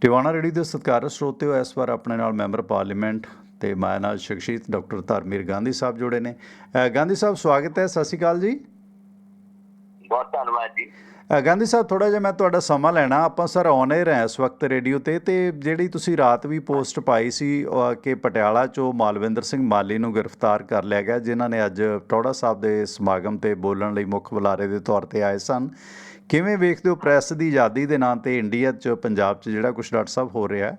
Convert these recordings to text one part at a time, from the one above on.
Tiwana ready ਦੇ ਸਤਿਕਾਰ ਸਰੋਤਿਓ ਇਸ ਵਾਰ ਆਪਣੇ ਨਾਲ ਮੈਂਬਰ ਪਾਰਲੀਮੈਂਟ ਤੇ ਮਾਇਨਾਜ ਸ਼ਖਸੀਅਤ ਡਾਕਟਰ ਧਰਮੀਰ ਗਾਂਧੀ ਸਾਹਿਬ ਜੁੜੇ ਨੇ। ਗਾਂਧੀ ਸਾਹਿਬ ਸਵਾਗਤ ਹੈ ਸਤਿ ਸ਼੍ਰੀ ਅਕਾਲ ਜੀ। ਬਹੁਤ ਧੰਨਵਾਦ ਜੀ। ਗਾਂਧੀ ਸਾਹਿਬ ਥੋੜਾ ਜਿਹਾ ਮੈਂ ਤੁਹਾਡਾ ਸਮਾਂ ਲੈਣਾ ਆਪਾਂ ਸਰ ਔਨ 에ਅਰ ਹਾਂ ਇਸ ਵਕਤ ਰੇਡੀਓ ਤੇ ਤੇ ਜਿਹੜੀ ਤੁਸੀਂ ਰਾਤ ਵੀ ਪੋਸਟ ਪਾਈ ਸੀ ਕਿ ਪਟਿਆਲਾ ਚੋਂ ਮਾਲਵਿੰਦਰ ਸਿੰਘ ਮਾਲੀ ਨੂੰ ਗ੍ਰਿਫਤਾਰ ਕਰ ਲਿਆ ਗਿਆ ਜਿਨ੍ਹਾਂ ਨੇ ਅੱਜ ਟੌੜਾ ਸਾਹਿਬ ਦੇ ਸਮਾਗਮ ਤੇ ਬੋਲਣ ਲਈ ਮੁੱਖ ਬੁਲਾਰੇ ਦੇ ਤੌਰ ਤੇ ਆਏ ਸਨ। ਕਿਵੇਂ ਵੇਖਦੇ ਹੋ ਪ੍ਰੈਸ ਦੀ ਆਜ਼ਾਦੀ ਦੇ ਨਾਂ ਤੇ ਇੰਡੀਆ 'ਚ ਪੰਜਾਬ 'ਚ ਜਿਹੜਾ ਕੁਝ ਡਾਕਟਰ ਸਾਹਿਬ ਹੋ ਰਿਹਾ ਹੈ?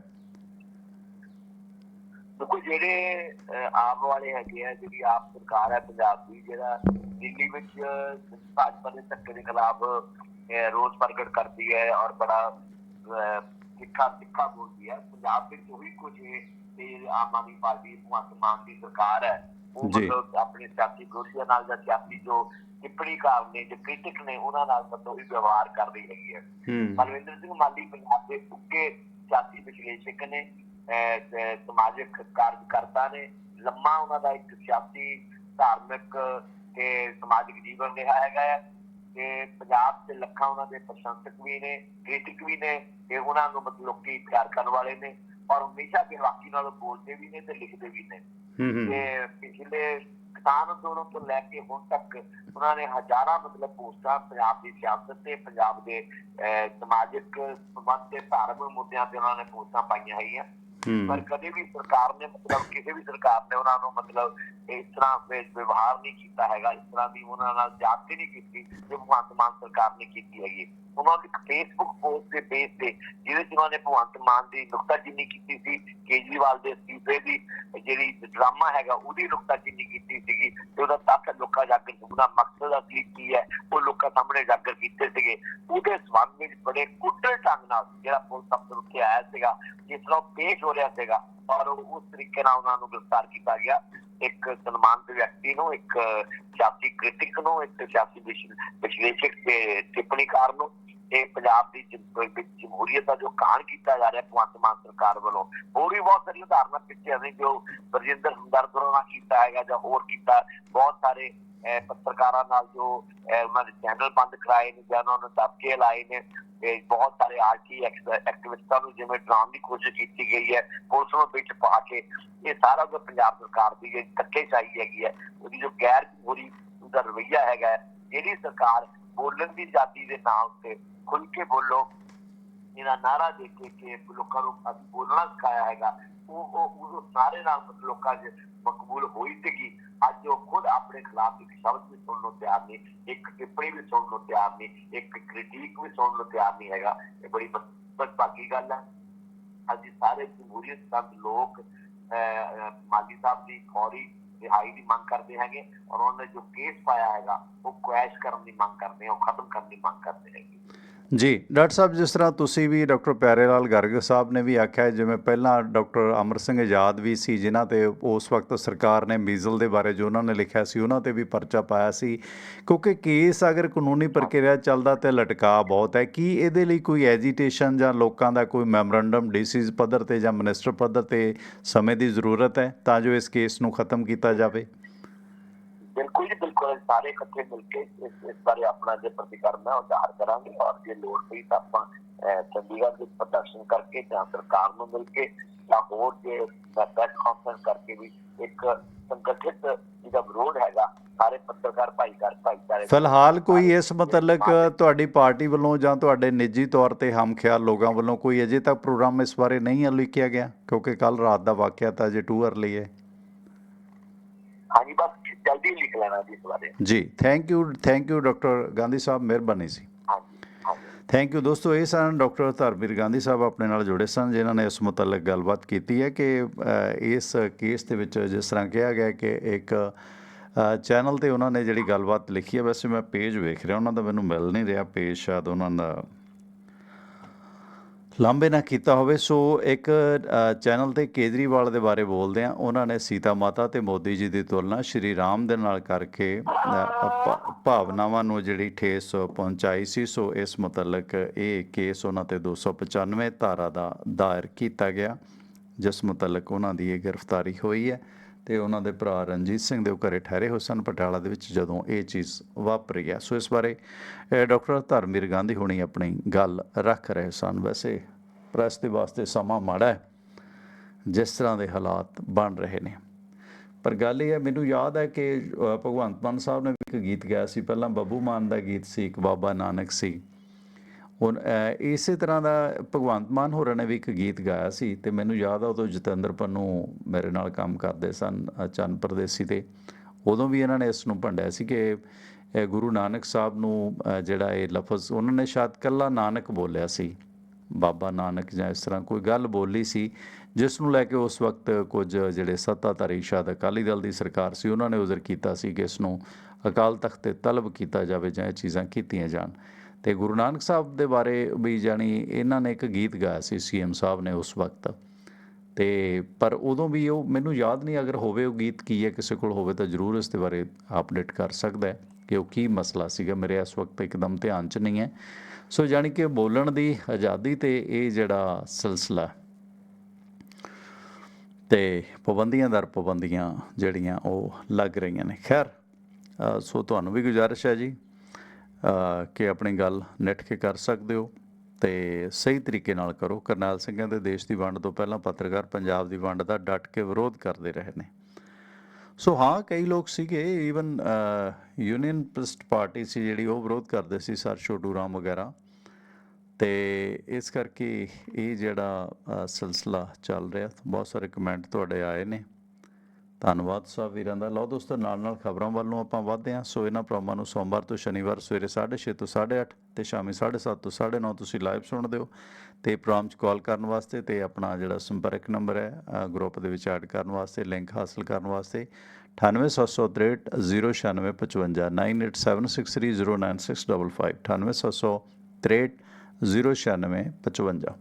ਦੇਖੋ ਜਿਹੜੇ ਆਪ ਵਾਲੇ ਹੈਗੇ ਆ ਜਿਹੜੀ ਆਪ ਸਰਕਾਰ ਹੈ ਪੰਜਾਬ ਦੀ ਜਿਹੜਾ ਦਿੱਲੀ ਵਿੱਚ ਭਾਜਪਾ ਦੇ ਧੱਕੇ ਦੇ ਖਿਲਾਫ ਅਹ, ਪ੍ਰਗਟ ਕਰਦੀ ਹੈ ਔਰ ਬੜਾ ਅਹ, ਤਿੱਖਾ ਤਿੱਖਾ ਬੋਲਦੀ ਹੈ ਪੰਜਾਬ ਵਿੱਚ ਉਹੀ ਕੁਝ ਹੈ ਤੇ ਆਮ ਆਦਮੀ ਪਾਰਟੀ ਭਗਵੰਤ ਮਾਨ ਦੀ ਸਰਕਾਰ ਹੈ। ਉਹ ਜੀ। ਮਤਲਬ ਆਪਣੇ ਸਿਆਸੀ ਵਿਰੋਧੀਆਂ ਨਾਲ ਜਾਂ ਸਿਆਸੀ ਜੋ ਟਿੱਪਣੀਕਾਰ ਨੇ ਜੋ ਕ੍ਰਿਟਿਕ ਨੇ ਉਹਨਾਂ ਨਾਲ ਮਤਲਬ ਹੀ ਵਿਵਹਾਰ ਕਰ ਰਹੀ ਹੈਗੀ ਹੈ। ਹੂੰ। ਮਨਵਿੰਦਰ ਸਿੰਘ ਮਾਲੀ ਪੰਜਾਬ ਦੇ ਉੱਗੇ ਸਿਆਸੀ ਵਿਸ਼ਲੇਸ਼ਕ ਨੇ ਅਹ, ਸਮਾਜਿਕ ਕਾਰਜਕਰਤਾ ਨੇ ਲੰਮਾ ਉਹਨਾਂ ਦਾ ਇੱਕ ਸਿਆਸੀ ਧਾਰਮਿਕ ਤੇ ਸਮਾਜਿਕ ਜੀਵਨ ਰਿਹਾ ਹੈਗਾ ਹੈ। ਤੇ ਪੰਜਾਬ ਦੇ ਲੱਖਾਂ ਉਹਨਾਂ ਦੇ ਪ੍ਰਸ਼ੰਸਕ ਵੀ ਨੇ ਕ੍ਰਿਟਿਕ ਵੀ ਨੇ ਤੇ ਉਹਨਾਂ ਨੂੰ ਮਤਲਬ ਲੋਕੀ ਪਿਆਰ ਕਰਨ ਵਾਲੇ ਨੇ। ਔਰ ਹਮੇਸ਼ਾ ਬੇਵਾਕੀ ਨਾਲ ਬੋਲਦੇ ਵੀ ਨੇ ਤੇ ਲਿਖਦੇ ਵੀ ਨੇ। ਤੇ ਪਿਛਲੇ ਕਿਸਾਨ ਅੰਦੋਲਨ ਤੋਂ ਲੈ ਕੇ ਹੁਣ ਤੱਕ ਉਹਨਾਂ ਨੇ ਹਜ਼ਾਰਾਂ ਮਤਲਬ ਪੋਸਟਾਂ ਪੰਜਾਬ ਦੀ ਸਿਆਸਤ ਤੇ ਪੰਜਾਬ ਦੇ ਸਮਾਜਿਕ ਸੰਬੰਧ ਤੇ ਧਾਰਮਿਕ ਮੁੱਦਿਆਂ ਤੇ ਉਹਨਾਂ ਨੇ ਪੋਸਟਾਂ ਪਾਈਆਂ ਹੈਗੀਆਂ ਪਰ ਕਦੇ ਵੀ ਸਰਕਾਰ ਨੇ ਮਤਲਬ ਕਿਸੇ ਵੀ ਸਰਕਾਰ ਨੇ ਉਹਨਾਂ ਨੂੰ ਮਤਲਬ ਇਸ ਤਰ੍ਹਾਂ ਵਿ- ਵਿਵਹਾਰ ਨਹੀਂ ਕੀਤਾ ਹੈਗਾ ਇਸ ਤਰ੍ਹਾਂ ਦੀ ਉਹਨਾਂ ਨਾਲ ਜਾਤੀ ਨਹੀਂ ਕੀਤੀ ਜੋ ਭਗਵੰਤ ਮਾਨ ਸਰਕਾਰ ਨੇ ਕੀਤੀ ਹੈਗੀ। ਉਹਨਾਂ ਦੀ ਫੇਸਬੁੱਕ ਪੋਸਟ ਦੇ ਬੇਸ ਤੇ, ਜਿਹਦੇ ਚ ਉਹਨਾਂ ਨੇ ਭਗਵੰਤ ਮਾਨ ਦੀ ਨੁਕਤਾਚੀਨੀ ਕੀਤੀ ਸੀ, ਕੇਜਰੀਵਾਲ ਦੇ ਅਸਤੀਫੇ ਦੀ ਜਿਹੜੀ ਡਰਾਮਾ ਹੈਗਾ, ਉਹਦੀ ਨੁਕਤਾਚੀਨੀ ਕੀਤੀ ਸੀਗੀ ਤੇ ਉਹਦਾ ਤੱਕ ਲੋਕਾਂ ਜਾਗਰ ਉਹਦਾ ਮਕਸਦ ਅਸਲੀ ਕੀ ਹੈ, ਉਹ ਲੋਕਾਂ ਸਾਹਮਣੇ ਜਾਗਰ ਕੀਤੇ ਸੀਗੇ। ਉਹਦੇ ਸਬੰਧ ਵਿੱਚ ਬੜੇ ਕੁੱਟਲ ਢੰਗ ਨਾਲ ਜਿਹੜਾ ਪੁਲਿਸ ਅਫਸਰ ਉੱਥੇ ਆਇਆ ਸੀਗਾ, ਜਿਸ ਤਰ੍ਹਾਂ ਉਹ ਪੇਸ਼ ਹੋ ਰਿਹਾ ਸੀਗਾ, ਔਰ ਉਸ ਤਰੀਕੇ ਨਾਲ ਉਹਨਾਂ ਨੂੰ ਗ੍ਰਿਫਤਾਰ ਕੀਤਾ ਗਿਆ। ਇੱਕ ਸਨਮਾਨਿਤ ਵਿਅਕਤੀ ਨੂੰ, ਇੱਕ ਸਿਆਸੀ ਕ੍ਰਿਟਿਕ ਨੂੰ, ਇੱਕ ਸਿਆਸੀ ਵਿਸ਼ਲੇਸ਼ਕ ਤੇ ਟਿੱਪਣੀਕਾਰ ਨੂੰ ਇਹ ਪੰਜਾਬ ਦੀ ਜਮਹੂਰੀਅਤ ਦਾ ਜੋ ਕਾਣ ਕੀਤਾ ਜਾ ਰਿਹਾ ਭਗਵੰਤ ਮਾਨ ਸਰਕਾਰ ਵੱਲੋਂ ਹੋਰ ਵੀ ਬਹੁਤ ਸਾਰੀਆਂ ਉਦਾਹਰਨਾਂ ਪਿੱਛੇ ਨੇ ਜੋ ਬਰਜਿੰਦਰ ਹਮਦਰਦ ਹੋਰਾਂ ਕੀਤਾ ਹੈਗਾ ਜਾਂ ਹੋਰ ਕੀਤਾ ਬਹੁਤ ਸਾਰੇ ਪੱਤਰਕਾਰਾਂ ਨਾਲ ਜੋ ਉਹਨਾਂ ਦੇ ਚੈਨਲ ਬੰਦ ਕਰਾਏ ਨੇ ਜਾਂ ਉਹਨਾਂ ਨੂੰ ਦਬਕੇ ਲਾਏ ਨੇ ਤੇ ਬਹੁਤ ਸਾਰੇ ਆਰਟੀ ਐਕਟਿਵਿਸਟਾਂ ਨੂੰ ਜਿਵੇਂ ਡਰਾਉਣ ਦੀ ਕੋਸ਼ਿਸ਼ ਕੀਤੀ ਗਈ ਹੈ ਪੁਲਿਸ ਨੂੰ ਵਿੱਚ ਪਾ ਕੇ ਇਹ ਸਾਰਾ ਜੋ ਪੰਜਾਬ ਸਰਕਾਰ ਦੀ ਜਿਹੜੀ ਧੱਕੇਸ਼ਾਹੀ ਹੈਗੀ ਹੈ ਉਹਦੀ ਜੋ ਗੈਰ ਜਮਹੂਰੀ ਦਾ ਰਵੱਈਆ ਹੈਗਾ ਹੈ, ਜਿਹੜੀ ਸਰਕਾਰ ਬੋਲਣ ਦੀ ਆਜ਼ਾਦੀ ਦੇ ਨਾਮ ਤੇ ਖੁੱਲ ਕੇ ਬੋਲੋ ਜਿਹੜਾ ਨਾਰਾ ਦੇ ਕੇ ਕਿ ਲੋਕਾਂ ਨੂੰ ਅਸੀਂ ਬੋਲਣਾ ਸਿਖਾਇਆ ਹੈਗਾ ਉਹ ਉਹ ਉਹ ਸਾਰੇ ਨਾਲ ਮਤਲਬ ਲੋਕਾਂ 'ਚ ਮਕਬੂਲ ਹੋਈ ਸੀਗੀ ਅੱਜ ਉਹ ਖੁਦ ਆਪਣੇ ਖਿਲਾਫ ਇੱਕ ਸ਼ਬਦ ਵੀ ਸੁਣਨ ਨੂੰ ਤਿਆਰ ਨਹੀਂ ਇੱਕ ਟਿੱਪਣੀ ਵੀ ਸੁਣਨ ਨੂੰ ਤਿਆਰ ਨਹੀਂ ਇੱਕ ਕ੍ਰਿਟਿਕ ਵੀ ਸੁਣਨ ਨੂੰ ਤਿਆਰ ਨਹੀਂ ਹੈਗਾ ਇਹ ਬੜੀ ਬਦਭਾਗੀ ਗੱਲ ਹੈ ਅੱਜ ਸਾਰੇ ਜਮਹੂਰੀਅਤ ਸੰਤ ਲੋਕ ਅਹ, ਅਹ, ਮਾਲੀ ਸਾਹਿਬ ਦੀ ਫੌਰੀ ਰਿਹਾਈ ਦੀ ਮੰਗ ਕਰਦੇ ਹੈਗੇ ਔਰ ਉਹਨਾਂ ਨੇ ਜੋ ਕੇਸ ਪਾਇਆ ਹੈਗਾ ਉਹ ਕੁਐਸ਼ ਕਰਨ ਦੀ ਮੰਗ ਕਰਦੇ ਆ ਉਹ ਖਤਮ ਕਰਨ ਦੀ ਮੰਗ ਕਰਦੇ ਹੈਗੇ ਜੀ, ਡਾਕਟਰ ਸਾਹਿਬ, ਜਿਸ ਤਰ੍ਹਾਂ ਤੁਸੀਂ ਵੀ ਡਾਕਟਰ ਪਿਆਰੇ ਲਾਲ ਗਰਗ ਸਾਹਿਬ ਨੇ ਵੀ ਆਖਿਆ ਜਿਵੇਂ ਪਹਿਲਾਂ ਡਾਕਟਰ ਅਮਰ ਸਿੰਘ ਆਜ਼ਾਦ ਵੀ ਸੀ, ਜਿਨ੍ਹਾਂ ਤੇ ਉਸ ਵਕਤ ਸਰਕਾਰ ਨੇ ਮੀਜ਼ਲ ਦੇ ਬਾਰੇ ਜੋ ਉਹਨਾਂ ਨੇ ਲਿਖਿਆ ਸੀ, ਉਹਨਾਂ ਤੇ ਵੀ ਪਰਚਾ ਪਾਇਆ ਸੀ। ਕਿਉਂਕਿ ਕੇਸ ਅਗਰ ਕਾਨੂੰਨੀ ਪ੍ਰਕਿਰਿਆ ਚੱਲਦਾ ਤੇ ਲਟਕਾ ਬਹੁਤ ਹੈ, ਕੀ ਇਹਦੇ ਲਈ ਕੋਈ ਐਜੀਟੇਸ਼ਨ ਜਾਂ ਲੋਕਾਂ ਦਾ ਕੋਈ ਮੈਮੋਰੰਡਮ, ਡੀਸੀਜ਼ ਪੱਧਰ ਤੇ ਜਾਂ ਮਿਨਿਸਟਰ ਪੱਧਰ ਤੇ ਸਮੇਂ ਦੀ ਜ਼ਰੂਰਤ ਹੈ, ਤਾਂ ਜੋ ਇਸ ਕੇਸ ਨੂੰ ਖਤਮ ਕੀਤਾ ਜਾਵੇ? ਬਿਲਕੁਲ ਜੀ ਬਿਲਕੁਲ। ਸਾਰੇ ਇਕੱਠੇ ਮਿਲ ਕੇ ਇਸ ਇਸ ਬਾਰੇ ਆਪਣਾ ਜੇ ਪ੍ਰਤੀਕਰਮ ਹੈ ਉਹ ਜ਼ਾਹਰ ਕਰਾਂਗੇ ਔਰ ਜੇ ਲੋੜ ਪਈ ਤਾਂ ਆਪਾਂ ਚੰਡੀਗੜ੍ਹ ਵਿੱਚ ਪ੍ਰਦਰਸ਼ਨ ਕਰਕੇ ਜਾਂ ਸਰਕਾਰ ਨੂੰ ਮਿਲ ਕੇ ਜਾਂ ਹੋਰ ਜੇ ਪ੍ਰੈਸ ਕਾਨਫਰੰਸ ਕਰਕੇ ਵੀ ਇੱਕ ਸੰਗਠਿਤ ਜਿਹਦਾ ਵਿਰੋਧ ਹੈਗਾ ਸਾਰੇ ਪੱਤਰਕਾਰ ਭਾਈਚਾਰੇ ਭਾਈਚਾਰੇ ਫਿਲਹਾਲ ਕੋਈ ਇਸ ਮਤਲਬ ਤੁਹਾਡੀ ਪਾਰਟੀ ਵੱਲੋਂ ਜਾਂ ਤੁਹਾਡੇ ਨਿੱਜੀ ਤੌਰ ਤੇ ਹਮਖਿਆਲ ਲੋਕਾਂ ਵੱਲੋਂ ਕੋਈ ਅਜੇ ਤੱਕ ਪ੍ਰੋਗਰਾਮ ਇਸ ਬਾਰੇ ਨਹੀਂ ਲਿਖਿਆ ਗਿਆ? ਕਿਉਂਕਿ ਕੱਲ ਰਾਤ ਦਾ ਵਾਕਿਆ ਤਾਂ ਅਜੇ ਟੂ ਅਰਲੀ ਹੈ। ਹਾਂਜੀ ਬਸ ਜਲਦੀ ਲਿਖ ਲੈਣਾ ਜੀ ਇਸ ਬਾਰੇ। ਜੀ thank you thank you doctor Gandhi sahib ਮਿਹਰਬਾਨੀ ਸੀ ਥੈਂਕ ਯੂ ਦੋਸਤੋ ਇਹ ਸਨ ਡਾਕਟਰ ਧਰਮਵੀਰ ਗਾਂਧੀ ਸਾਹਿਬ ਆਪਣੇ ਨਾਲ ਜੁੜੇ ਸਨ ਜਿਨ੍ਹਾਂ ਨੇ ਇਸ ਮੁਤਲਕ ਗੱਲਬਾਤ ਕੀਤੀ ਹੈ ਕਿ ਇਸ ਕੇਸ ਦੇ ਵਿੱਚ ਜਿਸ ਤਰ੍ਹਾਂ ਕਿਹਾ ਗਿਆ ਕਿ ਇੱਕ ਚੈਨਲ ਤੇ ਉਹਨਾਂ ਨੇ ਜਿਹੜੀ ਗੱਲਬਾਤ ਲਿਖੀ ਹੈ ਵੈਸੇ ਮੈਂ ਪੇਜ ਵੇਖ ਰਿਹਾ ਉਹਨਾਂ ਦਾ ਮੈਨੂੰ ਮਿਲ ਨਹੀਂ ਰਿਹਾ ਪੇਜ ਸ਼ਾਇਦ ਉਹਨਾਂ ਦਾ ਲਾਂਬੇ ਨਾ ਕੀਤਾ ਹੋਵੇ, ਸੋ ਇੱਕ ਚੈਨਲ ਤੇ ਕੇਜਰੀਵਾਲ ਦੇ ਬਾਰੇ ਬੋਲਦੇ ਆ ਉਹਨਾਂ ਨੇ ਸੀਤਾ ਮਾਤਾ ਤੇ ਮੋਦੀ ਜੀ ਦੀ ਤੁਲਨਾ ਸ਼੍ਰੀ ਰਾਮ ਦੇ ਨਾਲ ਕਰਕੇ ਭਾਵਨਾਵਾਂ ਨੂੰ ਜਿਹੜੀ ਠੇਸ ਪਹੁੰਚਾਈ ਸੀ, ਸੋ ਇਸ ਮੁਤਲਕ ਇਹ ਕੇਸ ਉਹਨਾਂ ਤੇ 295 ਧਾਰਾ ਦਾ ਦਾਇਰ ਕੀਤਾ ਗਿਆ, ਜਿਸ ਮੁਤਲਕ ਉਹਨਾਂ ਦੀ ਇਹ ਗ੍ਰਿਫਤਾਰੀ ਹੋਈ ਹੈ। ਤੇ ਉਹਨਾਂ ਦੇ ਭਰਾ ਰਣਜੀਤ ਸਿੰਘ ਦੇ ਉਹ ਘਰੇ ਠਹਿਰੇ ਹੋਏ ਸਨ ਪਟਿਆਲਾ ਦੇ ਵਿੱਚ ਜਦੋਂ ਇਹ ਚੀਜ਼ ਵਾਪਰੀ ਹੈ। ਸੋ ਇਸ ਬਾਰੇ ਅ, ਡਾਕਟਰ ਧਰਮਵੀਰ ਗਾਂਧੀ ਹੁਣੀ ਆਪਣੀ ਗੱਲ ਰੱਖ ਰਹੇ ਸਨ। ਵੈਸੇ ਪ੍ਰੈਸ ਦੇ ਵਾਸਤੇ ਸਮਾਂ ਮਾੜਾ ਹੈ ਜਿਸ ਤਰ੍ਹਾਂ ਦੇ ਹਾਲਾਤ ਬਣ ਰਹੇ ਨੇ। ਪਰ ਗੱਲ ਇਹ ਹੈ ਮੈਨੂੰ ਯਾਦ ਹੈ ਕਿ ਭਗਵੰਤ ਮਾਨ ਸਾਹਿਬ ਨੇ ਵੀ ਇੱਕ ਗੀਤ ਗਾਇਆ ਸੀ। ਪਹਿਲਾਂ ਬੱਬੂ ਮਾਨ ਦਾ ਗੀਤ ਸੀ ਇੱਕ ਬਾਬਾ ਨਾਨਕ ਸੀ। ਹੁਣ ਇਸੇ ਤਰ੍ਹਾਂ ਦਾ ਭਗਵੰਤ ਮਾਨ ਹੋਰਾਂ ਨੇ ਵੀ ਇੱਕ ਗੀਤ ਗਾਇਆ ਸੀ ਤੇ ਮੈਨੂੰ ਯਾਦ ਆ ਉਦੋਂ ਜਤਿੰਦਰ ਪੰਨੂ ਮੇਰੇ ਨਾਲ ਕੰਮ ਕਰਦੇ ਸਨ ਅ, ਚੰਨ ਪ੍ਰਦੇਸੀ ਤੇ। ਉਦੋਂ ਵੀ ਇਹਨਾਂ ਨੇ ਇਸ ਨੂੰ ਭੰਡਿਆ ਸੀ ਕਿ ਗੁਰੂ ਨਾਨਕ ਸਾਹਿਬ ਨੂੰ ਜਿਹੜਾ ਇਹ ਲਫ਼ਜ਼ ਉਹਨਾਂ ਨੇ ਸ਼ਾਇਦ ਕੱਲਾ ਨਾਨਕ ਬੋਲਿਆ ਸੀ ਬਾਬਾ ਨਾਨਕ ਜਾਂ ਇਸ ਤਰ੍ਹਾਂ ਕੋਈ ਗੱਲ ਬੋਲੀ ਸੀ ਜਿਸ ਨੂੰ ਲੈ ਕੇ ਉਸ ਵਕਤ ਕੁਝ ਜਿਹੜੇ ਸੱਤਾਧਾਰੀ ਸ਼ਾਇਦ ਅਕਾਲੀ ਦਲ ਦੀ ਸਰਕਾਰ ਸੀ ਉਹਨਾਂ ਨੇ ਉਜ਼ਰ ਕੀਤਾ ਸੀ ਕਿ ਇਸ ਨੂੰ ਅਕਾਲ ਤਖਤ ਤੇ ਤਲਬ ਕੀਤਾ ਜਾਵੇ ਜਾਂ ਇਹ ਚੀਜ਼ਾਂ ਕੀਤੀਆਂ ਜਾਣ। ਤੇ ਗੁਰੂ ਨਾਨਕ ਸਾਹਿਬ ਦੇ ਬਾਰੇ ਵੀ ਜਾਣੀ ਇਹਨਾਂ ਨੇ ਇੱਕ ਗੀਤ ਗਾਇਆ ਸੀ, ਸੀਐਮ ਸਾਹਿਬ ਨੇ ਉਸ ਵਕਤ। ਤੇ ਪਰ ਉਦੋਂ ਵੀ ਉਹ, ਮੈਨੂੰ ਯਾਦ ਨਹੀਂ, ਅਗਰ ਹੋਵੇ ਉਹ ਗੀਤ ਕੀ ਹੈ, ਕਿਸੇ ਕੋਲ ਹੋਵੇ ਤਾਂ ਜ਼ਰੂਰ ਇਸ ਦੇ ਬਾਰੇ ਅਪਡੇਟ ਕਰ ਸਕਦਾ ਹੈ ਕਿ ਉਹ ਕੀ ਮਸਲਾ ਸੀਗਾ। ਮੇਰੇ ਇਸ ਵਕਤ ਇੱਕਦਮ ਧਿਆਨ 'ਚ ਨਹੀਂ ਹੈ। ਸੋ ਜਾਣੀ ਕਿ ਬੋਲਣ ਦੀ ਆਜ਼ਾਦੀ ਤੇ ਇਹ ਜਿਹੜਾ ਸਿਲਸਿਲਾ ਤੇ ਪਾਬੰਦੀਆਂ ਦਰ ਪਾਬੰਦੀਆਂ ਜਿਹੜੀਆਂ ਉਹ ਲੱਗ ਰਹੀਆਂ ਨੇ। ਖੈਰ ਸੋ ਤੁਹਾਨੂੰ ਵੀ ਗੁਜ਼ਾਰਿਸ਼ ਹੈ ਜੀ। ਕਿ ਆਪਣੀ ਗੱਲ ਨਿੱਠ ਕੇ ਕਰ ਸਕਦੇ ਹੋ ਤੇ ਸਹੀ ਤਰੀਕੇ ਨਾਲ ਕਰੋ। ਕਰਨੈਲ ਸਿੰਘਾਂ ਦੇ ਦੇਸ਼ ਦੀ ਵੰਡ ਤੋਂ ਪਹਿਲਾਂ ਪੱਤਰਕਾਰ ਪੰਜਾਬ ਦੀ ਵੰਡ ਦਾ ਡਟ ਕੇ ਵਿਰੋਧ ਕਰਦੇ ਰਹੇ ਨੇ। ਸੋ ਹਾਂ, ਕਈ ਲੋਕ ਸੀਗੇ ਈਵਨ ਯੂਨੀਅਨ ਪ੍ਰਸਟ ਪਾਰਟੀ ਸੀ ਜਿਹੜੀ ਉਹ ਵਿਰੋਧ ਕਰਦੇ ਸੀ, ਸਰ ਛੋਟੂ ਰਾਮ ਵਗੈਰਾ। ਤੇ ਇਸ ਕਰਕੇ ਇਹ ਜਿਹੜਾ ਸਿਲਸਿਲਾ ਚੱਲ ਰਿਹਾ, ਬਹੁਤ ਸਾਰੇ ਕਮੈਂਟ ਤੁਹਾਡੇ ਆਏ ਨੇ। ਧੰਨਵਾਦ ਸਭ ਵੀਰਾਂ ਦਾ। ਲਓ ਦੋਸਤੋ ਨਾਲ ਨਾਲ ਖਬਰਾਂ ਵੱਲ ਨੂੰ ਆਪਾਂ ਵਧਦੇ ਹਾਂ। ਸੋ ਇਹਨਾਂ ਪ੍ਰੋਗਰਾਮਾਂ ਨੂੰ ਸੋਮਵਾਰ ਤੋਂ ਸ਼ਨੀਵਾਰ ਸਵੇਰੇ 6:30 ਤੋਂ 8:30 ਤੇ ਸ਼ਾਮੀ 7:30 ਤੋਂ 9:30 ਤੁਸੀਂ ਲਾਈਵ ਸੁਣਦੇ ਹੋ ਤੇ ਪ੍ਰੋਗਰਾਮ 'ਚ ਕਾਲ ਕਰਨ ਵਾਸਤੇ ਤੇ ਆਪਣਾ ਜਿਹੜਾ ਸੰਪਰਕ ਨੰਬਰ ਹੈ ਗਰੁੱਪ ਦੇ ਵਿੱਚ ਐਡ ਕਰਨ ਵਾਸਤੇ, ਲਿੰਕ ਹਾਸਲ ਕਰਨ ਵਾਸਤੇ 9876 09655 9876309655 9876 09655